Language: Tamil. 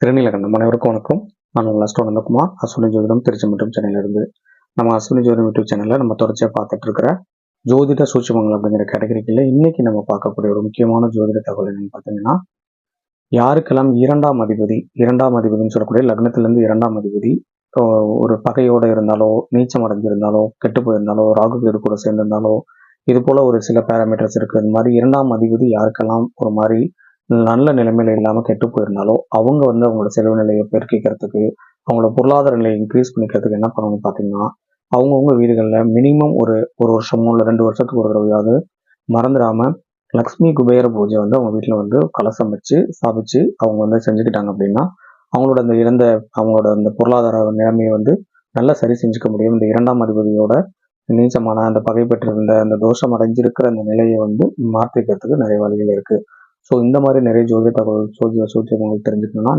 திருநீலகண்டம் அனைவருக்கும் வணக்கம். நான் உங்கள் அஸ்டோ நந்தகுமார் அஸ்வினி ஜோதிடம் திருச்சி மற்றும் சென்னையிலிருந்து. நம்ம அஸ்வினி ஜோதிடம் யூடியூப் சேனலில் நம்ம தொடர்ச்சியாக பார்த்துட்டு இருக்கிற ஜோதிட சூட்சமங்கள் அப்படிங்கிற கேட்டகரிக்கில் இன்னைக்கு நம்ம பார்க்கக்கூடிய ஒரு முக்கியமான ஜோதிட தகவல் என்னன்னு பார்த்தீங்கன்னா யாருக்கெல்லாம் இரண்டாம் அதிபதி இரண்டாம் அதிபதினு சொல்லக்கூடிய லக்னத்திலேருந்து இரண்டாம் அதிபதி ஒரு பகையோடு இருந்தாலோ நீச்சம் அடைஞ்சிருந்தாலோ கெட்டு போயிருந்தாலோ ராகு கேடு கூட சேர்ந்திருந்தாலோ இது போல ஒரு சில பேராமீட்டர்ஸ் இருக்கு. இந்த மாதிரி இரண்டாம் அதிபதி யாருக்கெல்லாம் ஒரு மாதிரி நல்ல நிலைமையில இல்லாமல் கெட்டு போயிருந்தாலோ அவங்க வந்து அவங்களோட செலவு நிலையை பெருக்கிக்கிறதுக்கு அவங்களோட பொருளாதார நிலையை இன்க்ரீஸ் பண்ணிக்கிறதுக்கு என்ன பண்ணணும்னு பார்த்தீங்கன்னா அவங்கவுங்க வீடுகளில் மினிமம் ஒரு ஒரு வருஷமோ இல்லை ரெண்டு வருஷத்துக்கு ஒரு தடவையாவது மறந்துடாம லக்ஷ்மி குபேர பூஜை வந்து அவங்க வீட்டில் வந்து கலசம் வச்சு சாப்பிச்சு அவங்க வந்து செஞ்சுக்கிட்டாங்க அப்படின்னா அவங்களோட அந்த இறந்த அவங்களோட அந்த பொருளாதார நிலைமையை வந்து நல்லா சரி செஞ்சுக்க முடியும். இந்த இரண்டாம் அதிபதியோட நீச்சமான அந்த பகை பெற்றிருந்த அந்த தோஷம் அடைஞ்சிருக்கிற அந்த நிலையை வந்து மாற்றிக்கிறதுக்கு நிறைய வழிகள் இருக்குது ஸோ இந்த மாதிரி நிறைய ஜோதிட தகவல் ஜோதிட சூழ்ச்சி உங்களுக்கு தெரிஞ்சுக்கணும்னா